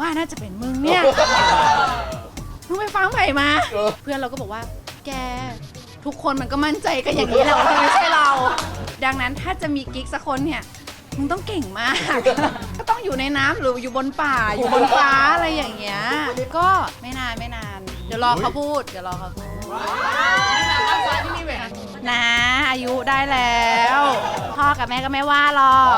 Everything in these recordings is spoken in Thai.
ว่าน่าจะเป็นมึงเนี่ยมึงไปฟังใหม่มาเออเพื่อนเราก็บอกว่า แก ทุกคนมันก็มั่นใจกันอย่างนี้แหละว่าไม่ใช่เรา ดังนั้นถ้าจะมีกิ๊กสักคนเนี่ยมึงต้องเก่งมาก ก็ต้องอยู่ในน้ำหรืออยู่บนป่าอยู่บนฟ้าอะไรอย่างเงี้ย ก็ไม่นานไม่นาน เดี๋ยวรอเขาพูด เดี๋ยวรอเขาพูดนะอายุได้แล้ว พ่อกับแม่ก็ไม่ว่าหรอก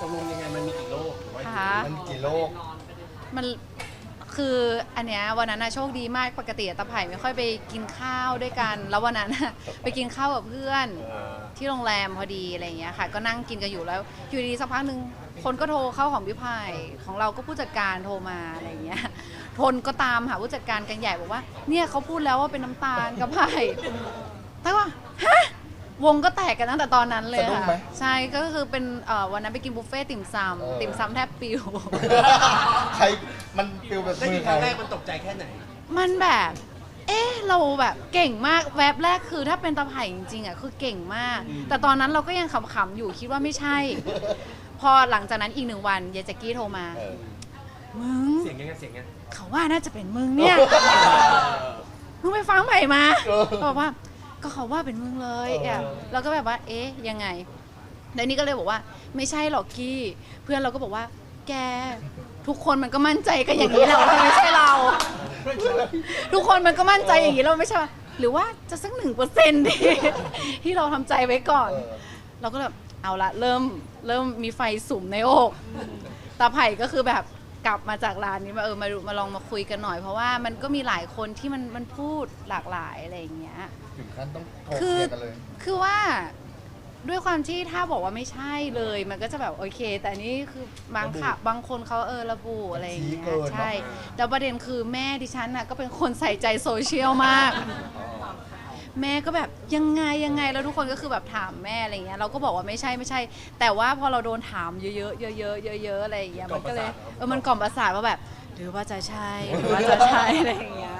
ตกลงยังไงมันมีกี่โลกหรือว่าค่ะ มันกี่โลกมันคืออันเนี้ยวันนั้นนะโชคดีมากปกติอะตาไผ่ไม่ค่อยไปกินข้าวด้วยกัน แล้ววันนั้นอะไปกินข้าวกับเพื่อน เออที่โรงแรมพอดีอะไรอย่างเงี้ยค่ะ ก็นั่งกินกันอยู่แล้ว อยู่ดีสักพักหนึ่งคนก็โทรเข้าของพี่ไผ่ของเราก็ผู้จัดการโทรมาอะไรอย่างเงี้ยทนก็ตามหาผู้จัดการกันใหญ่บอกว่า เนี่ยเขาพูดแล้วว่าเป็นน้ำตาลกับไผ่แต่ว่าฮะ วงก็แตกกันตั้งแต่ตอนนั้นเลยสะดุ้งค่ะไหมใช่ก็คือเป็นเอ่อวันนั้นไปกินบุฟเฟ่ต์ติ่มซเออำติ่มซำแทบปิว ใครมันฟิลแบบได้มืยิอนคใคร รั้งแรกมันตกใจแค่ไหน มันแบบ เอ๊ะ เราแบบเก่งมากแวบแรกคือถ้าเป็นตาไผ่จริงๆอะคือเก่งมากอืมแต่ตอนนั้นเราก็ยังขำๆอยู่คิดว่าไม่ใช่ พอหลังจากนั้นอีกหนึ่งวันเยายแจ็กกี้โทรมา เออ มึง เสียงยังไงเสียงยังไงเขาว่าน่าจะเป็นมึงเนี่ย มึงไปฟังใหม่มาเออ บอกว่า ก็เขาว่าเป็นมึงเลยเอออะเราก็แบบว่า เอ๊ะ ยังไง แล้วนี่ก็เลยบอกว่า ไม่ใช่หรอกกี้ เพื่อนเราก็บอกว่า แก ทุกคนมันก็มั่นใจกันอย่างนี้แหละว่าไม่ใช่เรา ทุกคนมันก็มั่นใจอย่างนี้เราไม่ใช่ว่าหรือว่าจะสักหนึ่งเปอร์เซ็นต์ที่ที่เราทำใจไว้ก่อนเออเราก็แบบเอาละเริ่มเริ่มมีไฟสุ่มในอกตาไผ่ก็คือแบบกลับมาจากร้านนี้มาเออมาดูมาลองมาคุยกันหน่อยเพราะว่ามันก็มีหลายคนที่มันมันพูดหลากหลายอะไรอย่างเงี้ย ถึงขั้นต้องโทรคืเคอลียร์กันเลย คือว่าด้วยความที่ถ้าบอกว่าไม่ใช่เลย มันก็จะแบบโอเค แต่นี่คือบางค่ะบางคนเขาเออระบุอะไรอย่างชี้เงี้เกิยนเนอะใช่แต่ประเด็นคือแม่ดิฉันน่ะก็เป็นคนใส่ใจโซเชียลมากแม่ก็แบบยังไงยังไงแล้วทุกคนก็คือแบบถามแม่อะไรเงี้ยเราก็บอกว่าไม่ใช่ไม่ใช่ แต่ว่าพอเราโดนถามเยอะๆเยอะๆเยอะๆอะไรอย่างเงี้ยมันก็เลยเออมันกล่อมประสาทว่าแบบ หรือว่าจะใช่หรือว่าจะใช่อะไรอย่างเงี้ย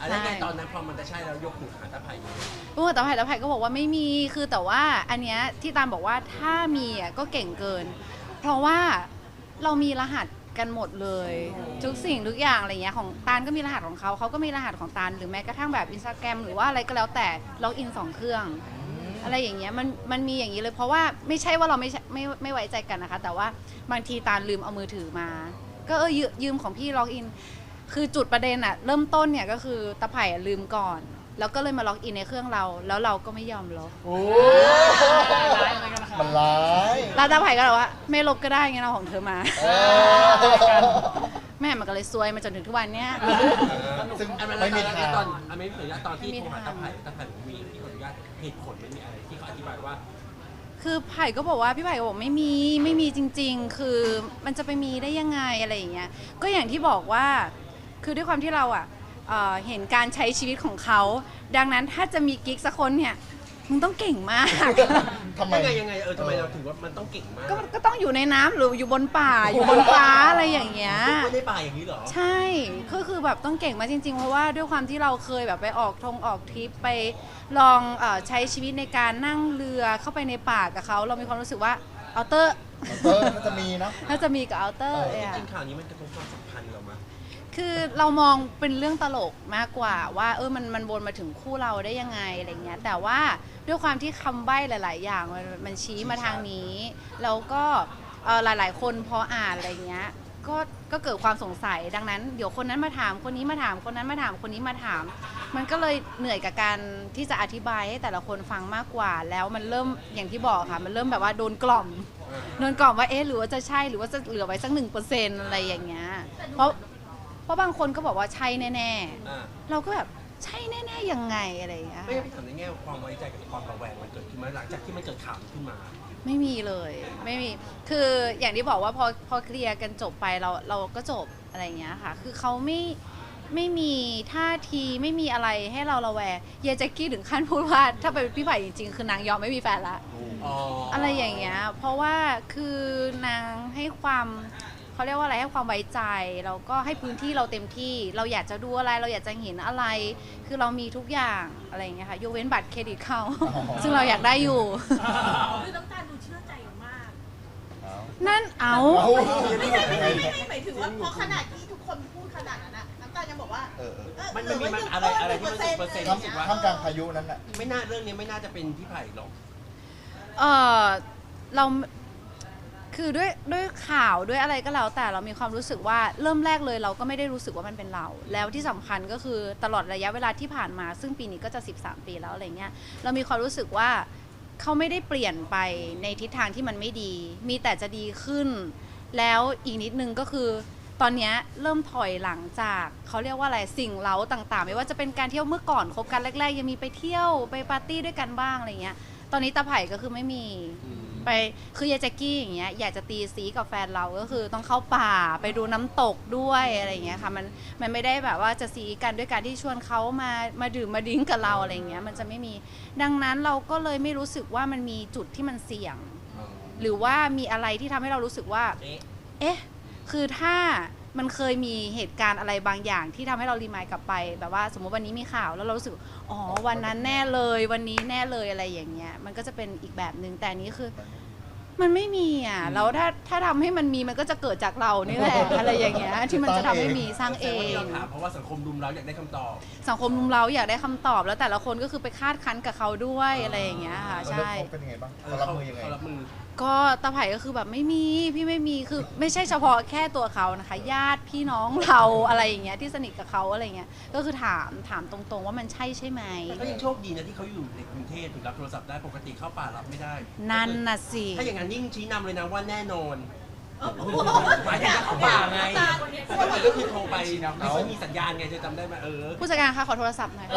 อะไรไงตอนนั้นพอมันจะใช่แล้วยกหูหาตาไผ่ยังไงโอ้แต่ไผ่แต่ไผ่ก็บอกว่าไม่มีคือแต่ว่าอันเนี้ยที่ตามบอกว่าถ้ามีอะก็เก่งเกิน เพราะว่าเรามีรหัสกันหมดเลย ทุกสิ่งทุกอย่างอะไรเงี้ยของตาลก็มีรหัสของเขาเขาก็มีรหัสของตาลหรือแม้กระทั่งแบบอินสตาแกรมหรือว่าอะไรก็แล้วแต่ล็อกอินสองเครื่อง อะไรอย่างเงี้ยมันมันมีอย่างนี้เลย เพราะว่าไม่ใช่ว่าเราไม่ใช่ไม่ไม่ไว้ใจกันนะคะ แต่ว่าบางทีตาลลืมเอามือถือมา ก็เออยืยืมของพี่ล็อกอิน คือจุดประเด็นอะเริ่มต้นเนี่ยก็คือตาไผ่อะลืมก่อน แล้วก็เลยมาล็อกอินในเครื่องเรา แล้วเราก็ไม่ยอมลบ โอ้มันร้ายแล้วตาไผ่ก็บอกว่าไม่ลบก็ได้งั้นเอาของเธอมา เออแม่มันก็เลยซวยมาจนถึงทุกวันเนี้ย ซึ่งอันนั้นไม่มีตอนทาง ตอนอันไม่ขออนุญาตตอนที่ไม่มีโทรหาทางตาไผ่ตาไผ่มีที่ขออนุญาตเหตุผลไม่มีอะไรที่เขาอธิบายว่า คือไผ่ก็บอกว่าพี่ไผ่ก็บอกไม่มีไม่มีจริง ๆ คือมันจะไปมีได้ยังไงอะไรอย่างเงี้ยก็อย่างที่บอกว่า คือด้วยความที่เราอะเอ่อเห็นการใช้ชีวิตของเขา ดังนั้นถ้าจะมีกิ๊กสักคนเนี่ยมึงต้องเก่งมาก ทำไม ยังไงยังไงเออทำไมเราถึงว่ามันต้องเก่งมากก็ก็ต้องอยู่ในน้ำหรืออยู่บนป่า อยู่บนฟ้าอะไรอย่างเงี้ย ไม่ได้ป่าอย่างนี้เหรอ ใช่ก็คือแบบต้องเก่งมากจริง ๆ เพราะว่าด้วยความที่เราเคยแบบไปออกทงออกทริปไปลองเออใช้ชีวิตในการนั่งเรือเข้าไปในป่ากับเขา เรามีความรู้สึกว่าเอาเตอร์เออมันจะมีนะ ถ้าจะมีกับเอาเตอร์เออเลยอะจริงๆข่าวนี้มันกระทบความสัมพันธ์เรามา คือเรามองเป็นเรื่องตลกมากกว่าว่าเออมันมันวนมาถึงคู่เราได้ยังไงอะไรเงี้ยแต่ว่าด้วยความที่คำใบ้หลาย ๆ อย่างมันมันชี้มาทางนี้แล้วก็เอ่อหลาย ๆ คนพออ่านอะไรเงี้ยก็ก็เกิดความสงสัยดังนั้นเดี๋ยวคนนั้นมาถามคนนี้มาถามคนนั้นมาถามคนนี้มาถาม มันก็เลยเหนื่อยกับการที่จะอธิบายให้แต่ละคนฟังมากกว่า แล้วมันเริ่มอย่างที่บอกค่ะ มันเริ่มแบบว่าโดนกล่อมโดนกล่อมว่าเอ๊ะหรือว่าจะใช่หรือว่าจะเหลือไว้สักหนึ่งเปอร์เซ็นต์อะไรอย่างเงี้ยเพราะ ราะบางคนก็บอกว่าใช่แน่อ่าๆ เราก็แบบใช่แน่ๆยังไงอะไรอย่างเงี้ยไม่งั้นพี่ถามในแง่ความไว้ใจกับความระแวงมันเกิดขึ้นมาหลังจากที่มันเกิดข่าวนี้ขึ้นมา ไม่มีเลยไม่มีคืออย่างที่บอกว่าพอพอเคลียร์กันจบไปเราเราก็จบอะไรอย่างเงี้ยค่ะ คือเขาไม่ไม่มีท่าทีไม่มีอะไรให้เราระแวงเยายแจ็กกี้ถึงขั้นพูดว่าถ้าเป็นพี่ไผ่จริงๆคือนางยอมไม่มีแฟนละอ๋อออะไรอย่างเงี้ย เพราะว่าคือนางให้ความ เขาเรียกว่าอะไรให้ความไว้ใจแล้วก็ให้พื้นที่เราเต็มที่ เราอยากจะดูอะไร เราอยากจะเห็นอะไร คือเรามีทุกอย่างอะไรอย่างเงี้ยค่ะยกเว้นบัตรเครดิตเขา ซึ่งเราอยากได้อยู่ คือน้ำตาลดูเชื่อใจมากเอานั่นเอาเอาไม่ใช่ไม่ใช่ไม่ใช่หมายถึงว่าเพราะขนาดที่ทุกคนพูดขนาดนั้นอะน้ำตาลยังบอกว่าเออเออเออมันมันมีมันอะไรอะไรที่มันสิบเปอร์เซ็นต์ท่ามรู้สึกว่าท่ามกลางพายุนั้นน่ะ ไม่น่าเรื่องนี้ไม่น่าจะเป็นพี่ไผ่หรอก เออเรา คือด้วยด้วยข่าวด้วยอะไรก็แล้วแต่เรามีความรู้สึกว่าเริ่มแรกเลยเราก็ไม่ได้รู้สึกว่ามันเป็นเรา แล้วที่สำคัญก็คือตลอดระยะเวลาที่ผ่านมา ซึ่งปีนี้ก็จะ 13 ปีแล้วอะไรเงี้ยเรามีความรู้สึกว่าเขาไม่ได้เปลี่ยนไปในทิศทางที่มันไม่ดี มีแต่จะดีขึ้น แล้วอีกนิดนึงก็คือ ตอนนี้เริ่มถอยหลังจากเขาเรียกว่าอะไรสิ่งเล้าต่างๆ ไม่ว่าจะเป็นการเที่ยวเมื่อก่อนคบกันแรก ๆ ยังมีไปเที่ยวไปปาร์ตี้ด้วยกันบ้างอะไรเงี้ยตอนนี้ตาไผ่ก็คือไม่มี ไปคือยายแจ็กกี้อย่างเงี้ยอยากจะตีซีกับแฟนเราก็คือต้องเข้าป่าไปดูน้ำตกด้วยอะไรอย่างเงี้ยค่ะมันมันไม่ได้แบบว่าจะซีกันด้วยการที่ชวนเขามามาดื่มมาดิ้งกับเราอะไรอย่างเงี้ยมันจะไม่มีดังนั้นเราก็เลยไม่รู้สึกว่ามันมีจุดที่มันเสี่ยง หรือว่ามีอะไรที่ทำให้เรารู้สึกว่า เอ๊ะเอ๊ะคือถ้า มันเคยมีเหตุการณ์อะไรบางอย่างที่ทำให้เรารีมายกลับไป แบบว่าสมมติวันนี้มีข่าวแล้วเรารู้สึกอ๋อวันนั้นแน่เลย วันนี้แน่เลยอะไรอย่างเงี้ย มันก็จะเป็นอีกแบบหนึ่งแต่อันนี้คือ มันไม่มีอะแล้วถ้าถ้าทำให้มันมีมันก็จะเกิดจากเรานี่แหละ อะไรอย่างเงี้ยที่มันจะทำให้มีสร้างเอแต่ว่าที่งเราถามเพราะว่าสังคมรุมเราอยากได้คำตอบ สังคมรุมเราอยากได้คำตอบแล้วแต่ละคนก็คือไปคาดคั้นกับเขาด้วยอะไรอย่างเงี้ยค่ะแล้วใช่เขาเป็นยังไงบ้างเออเขารับมือยังไง เขารับมือ ก็ตาไผ่ก็คือแบบไม่มีพี่ไม่มีคือไม่ใช่เฉพาะแค่ตัวเขานะคะ ญาติพี่น้องเราอะไรอย่างเงี้ยที่สนิทกับเขาอะไรเงี้ยก็คือถามถามตรงๆว่ามันใช่ใช่ไหม แต่ก็ยังโชคดีนะที่เขาอยู่ในกรุงเทพถึงรับโทรศัพท์ได้ปกติเข้าป่ารับไม่ได้นั่นน่ะสิ ถ้าอย่างนั้นยิ่งชี้นำเลยนะว่าแน่นอนหมายถึงเจ้าของป่าไงปกติก็คือโทรไปไม่ค่อยมีสัญญาณไงจะจำได้ไหมเออผู้จัดการคะขอโทรศัพท์หน่อย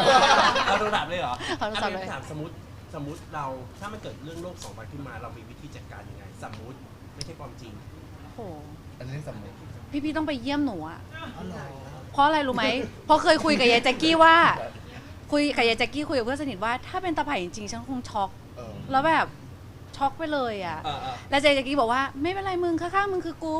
เอาโทรศัพท์เลยเหรอเอาโทรศัพท์เลยอะถามสมมติสมมติเราถ้ามันเกิดเรื่องโลกสองใบขึ้นมาเรามีวิธีจัดการยังไง สมมติไม่ใช่ความจริง โอ้โห อันนี้สำเร็จพี่ ๆ ต้องไปเยี่ยมหนูอะเพราะอะไรรู้ไหม เพราะเคยคุยกับยายแจ็กกี้ว่า คุยกับยายแจ็กกี้คุยกับเพื่อนสนิทว่า ถ้าเป็นตาไผ่จริงๆฉันคงช็อก เออ แล้วแบบ ช็อกไปเลยอะเออเออ แล้วยายแจ็กกี้บอกว่าไม่เป็นไรมึงข้างๆมึงคือกู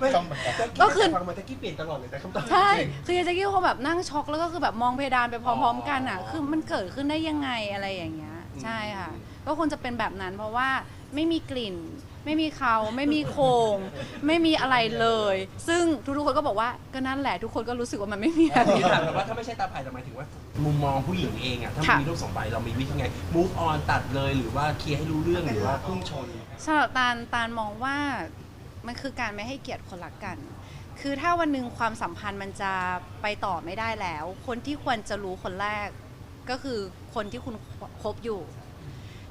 ไม่ทำเหมือนกันก็คือ ฟังมาตะกี้เปลี่ยนตลอดเลยแต่คำตอบใช่ คือยายแจ็กกี้เขาแบบนั่งช็อกแล้วก็คือแบบมองเพดานไปพร้อมๆกันอะอ๋อคือมันเกิดขึ้นได้ยังไงอะไรอย่างเงี้ย ใช่ค่ะ ก็คงจะเป็นแบบนั้นเพราะว่าไม่มีกลิ่น ไม่มีเขาไม่มีโครงไม่มีอะไรเลย ซึ่งทุกๆคนก็บอกว่าก็นั่นแหละทุกคนก็รู้สึกว่ามันไม่มีแบบนี้ถามแบบว่าถ้าไม่ใช่ตาไผ่แต่หมายถึงว่า มุมมองผู้หญิงเองอะถ้ามันค่ะมีโลกสองใบเรามีวิธีไง move on ตัดเลยหรือว่าเคลียร์ให้รู้เรื่องหรือว่าพุ่งชน สำหรับตาลตาลมองว่ามันคือการไม่ให้เกียรติคนรักกัน คือถ้าวันหนึ่งความสัมพันธ์มันจะไปต่อไม่ได้แล้ว คนที่ควรจะรู้คนแรก ก็คือคนที่คุณคบอยู่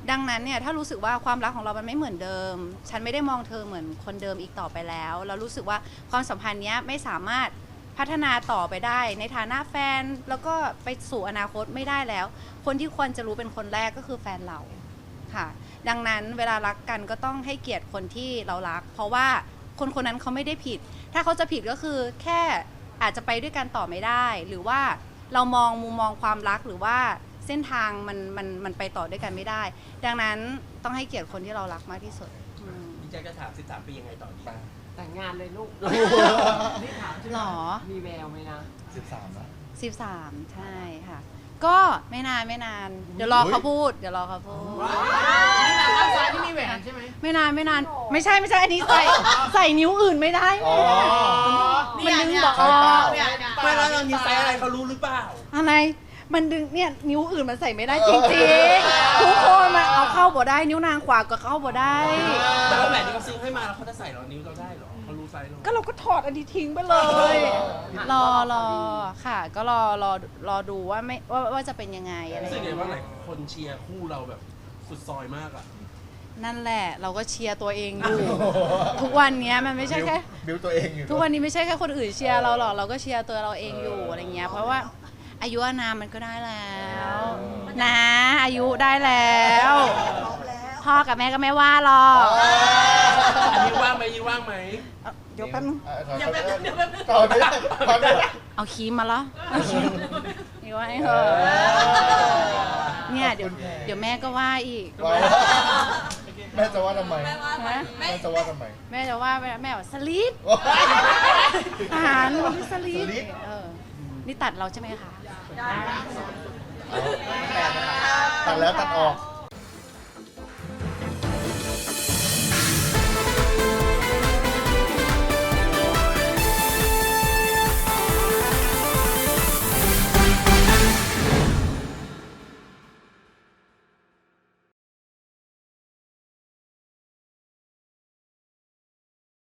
ดังนั้นเนี่ยถ้ารู้สึกว่าความรักของเรามันไม่เหมือนเดิม ฉันไม่ได้มองเธอเหมือนคนเดิมอีกต่อไปแล้ว เรารู้สึกว่าความสัมพันธ์เนี้ยไม่สามารถพัฒนาต่อไปได้ ในฐานะแฟนแล้วก็ไปสู่อนาคตไม่ได้แล้ว คนที่ควรจะรู้เป็นคนแรกก็คือแฟนเราค่ะ ดังนั้นเวลารักกันก็ต้องให้เกียรติคนที่เรารัก เพราะว่าคนคนนั้นเขาไม่ได้ผิด ถ้าเขาจะผิดก็คือแค่อาจจะไปด้วยกันต่อไม่ได้ หรือว่าเรามองมุมมองความรักหรือว่า ส้นทางมันมันมันไปต่อด้วยกันไม่ได้ ดังนั้นต้องให้เกียรติคนที่เรารักมากที่สุดอืมพี่แจ๊คจะถาม 13 ปียังไงต่อดี แต่งงานเลยลูก นี่ถามใช่หรอ มีแววไหมนะ สิบสามนะ 13 ใช่ค่ะ ก็ไม่นานไม่นาน เดี๋ยวรอเขาพูด เดี๋ยวรอเขาพูด นี่นะข้างซ้ายที่มีแหวนใช่ไหมไม่นานไม่นาน ไม่ใช่ไม่ใช่อันนี้ใส่ใส่นิ้วอื่นไม่ได้อ๋อมันดึงบอกใช่เปล่าเนี่ยเนี่ย ไม่แล้วเรานิ้วไซส์อะไรเขารู้หรือเปล่า อะไร มันดึงเนี่ยนิ้วอื่นมันใส่ไม่ได้จริงๆทุกคนมันเอาเข้าบ่ได้นิ้วนางขวาก็เข้าบ่ได้ แต่ว่าแหวนที่เขาซื้อให้มาแล้วเขาจะใส่เหรอนิ้วเราได้เหรอเขารู้ไซส์เราก็เราก็ถอดอันนี้ทิ้งไปเลย รอรอค่ะ ก็รอรอรอดูว่าไม่ว่าว่าจะเป็นยังไงอะไรอซึ่งย่างไงเงี้ย ว่าหลายคนเชียร์คู่เราแบบสุดซอยมากอะ นั่นแหละเราก็เชียร์ตัวเองอยู่ ทุกวันเนี้ยมันไม่ใช่แค่ บิวตัวเองอยู่ทุกวันนี้ไม่ใช่แค่คนอื่นเชียร์เราหรอกเราก็เชียร์ตัวเราเองอยู่อะไรเงี้ยเพราะว่า อายุอานามมันก็ได้แล้ว นะ อายุได้แล้วพ่อกับแม่ก็ไม่ว่าหรอกอันนี้ว่างไหมยี่ว่างไหมเดี๋ยวแป๊บนเดี๋ยวแป๊บเดี๋ยวแป๊บอไปต่เอาคีมมาแล้วอาคีมนี่ว่เหรอเนี่ยเดี๋ยวเดี๋ยวแม่ก็ว่าอีกแม่จะว่าทำไมแม่จะว่าทำไมแม่จะว่าแม่ว่บสลิปอาหารสลีปนี่ตัดเราใช่ไหมคะ ตัดแล้วตัดออก